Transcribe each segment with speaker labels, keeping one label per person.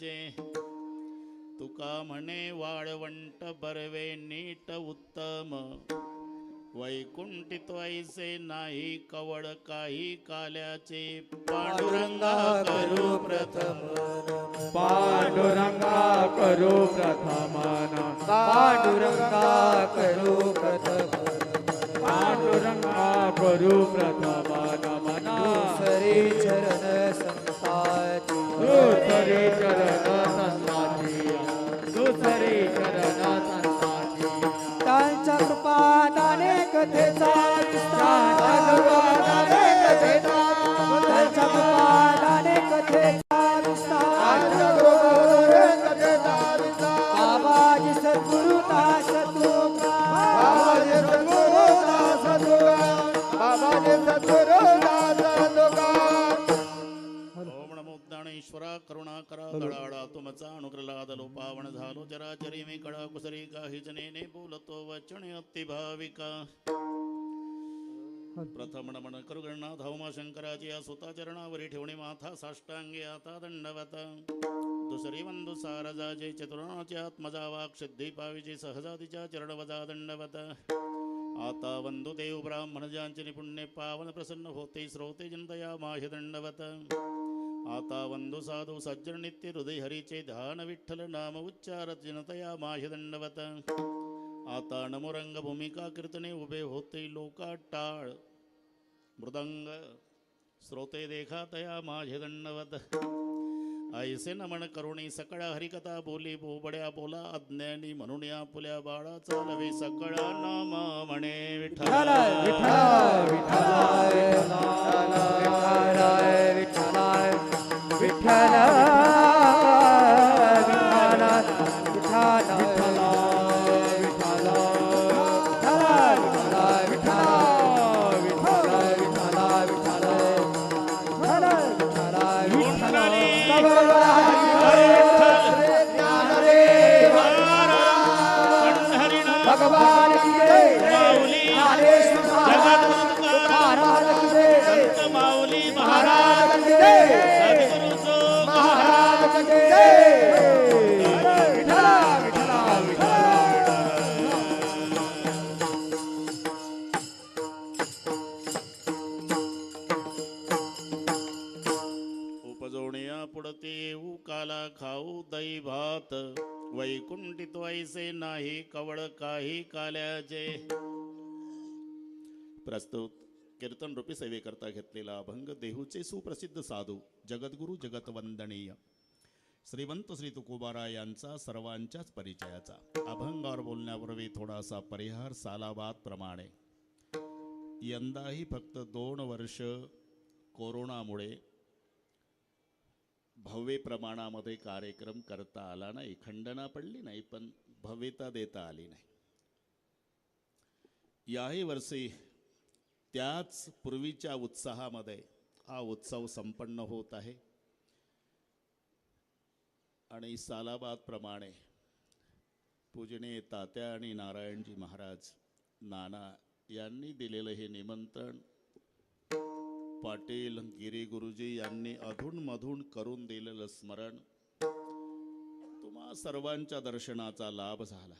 Speaker 1: जे तुका म्हणे वाळवंट बरवे नीट उत्तम. वैकुंठित ऐसे नाही कवळ काही काल्याचे. पांडुरंगा करू प्रथम.
Speaker 2: पांडुरंगा करू प्रथमन
Speaker 3: पांडुरंगा करू प्रथम.
Speaker 2: पांडुरंगा करू प्रथमन मना
Speaker 3: सरी चरण
Speaker 2: दुसरे चरण संताची दुसरे चरण संताची
Speaker 3: त्यांच्या कृपा कथेचा विस्तार
Speaker 1: ज्ञानेश्वरा करुणा करा दळाळा तुमचा अनुग्रह लादलो पावन झालो चराचरी मी कळा कुसरी काही जनेने बोलतो वचने अति भाविका प्रथम नमन करू गणनाथ हौमा शंकराची या सुता चरणावरी ठेवणे माथा साष्टांगी आता दंडवत. दुसरी वंदू सारजाचे चतुर्णाची आत्मजा वाक सिद्धी पाविची सहजातीच्या चरण वजा दंडवत. आता वंदू देव ब्राह्मण ज्यांचे निपुण्य पावन प्रसन्न होते श्रोते जनतया माहि दंडवत. आता वंदू साधू सज्जन नित्य हृदय हरीचे ध्यान विठ्ठल नाम उच्चारत जनतया आता नमोरंग भूमिका कीर्तने उभे होते लोका टाळ मृदंग श्रोते देखा तया माझे दंडवत ऐसे नमन करुणी सकळा हरिकथा बोली बोबड्या बोला अज्ञानी म्हणून या पुल्या बाळा चालवे सकळा नाम म्हणे विठ्ठल
Speaker 3: भगवान की जय
Speaker 1: माऊली उपजोण्या पुढते येऊ खाऊ दही भात वैकुंठित वैसे नाही कवळ काही काल्याचे. प्रस्तुत कीर्तन रूपी सेवेकरता घेतलेला अभंग देहूचे सुप्रसिद्ध साधू जगद्गुरु जगतवंदनीय. श्रीमंत श्री तुकोबारा यांचा सर्वांच्याच परिचयाचा. अभंगावर बोलण्यापूर्वी थोडासा परिहार सालाबाद प्रमाणे. यंदाही फक्त दोन वर्ष कोरोनामुळे भव्य प्रमाणामध्ये कार्यक्रम करता आला नाही खंडना पडली नाही पण भव्यता देता आली नाही. याही वर्षी त्याच पूर्वीच्या उत्साहामध्ये हा उत्सव संपन्न होत आहे. आणि सालाबादप्रमाणे पूजनीय तात्या आणि नारायणजी महाराज नाना यांनी दिलेलं हे निमंत्रण पाटील गिरी गुरुजी यांनी अधूनमधून करून दिलेलं स्मरण तुम्हा सर्वांच्या दर्शनाचा लाभ झाला.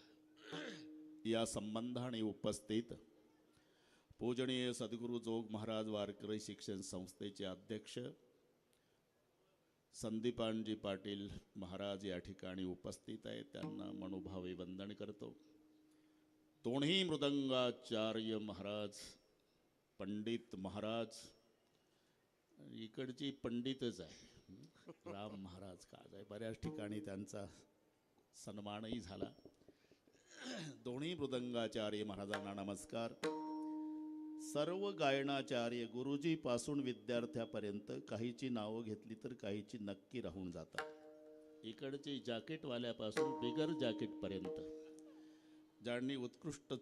Speaker 1: या संबंधाने उपस्थित पूजनीय सद्गुरू जोग महाराज वारकरी शिक्षण संस्थेचे अध्यक्ष संदीपानजी पाटील महाराज या ठिकाणी उपस्थित आहेत त्यांना मनोभावे वंदन करतो. दोन्ही मृदंगाचार्य महाराज पंडित महाराज इकडची पंडितच आहे. राम महाराज काज आहे बऱ्याच ठिकाणी त्यांचा सन्मानही झाला. दोन्ही मृदंगाचार्य महाराजांना नमस्कार. सर्व गायनाचार्य गुरुजीपासून विद्यार्थ्यापर्यंत काहीची नावं घेतली तर काहीची नक्की राहून जातात. इकडचे जॅकेटवाल्यापासून बिगर जॅकेटपर्यंत. ज्यांनी उत्कृष्ट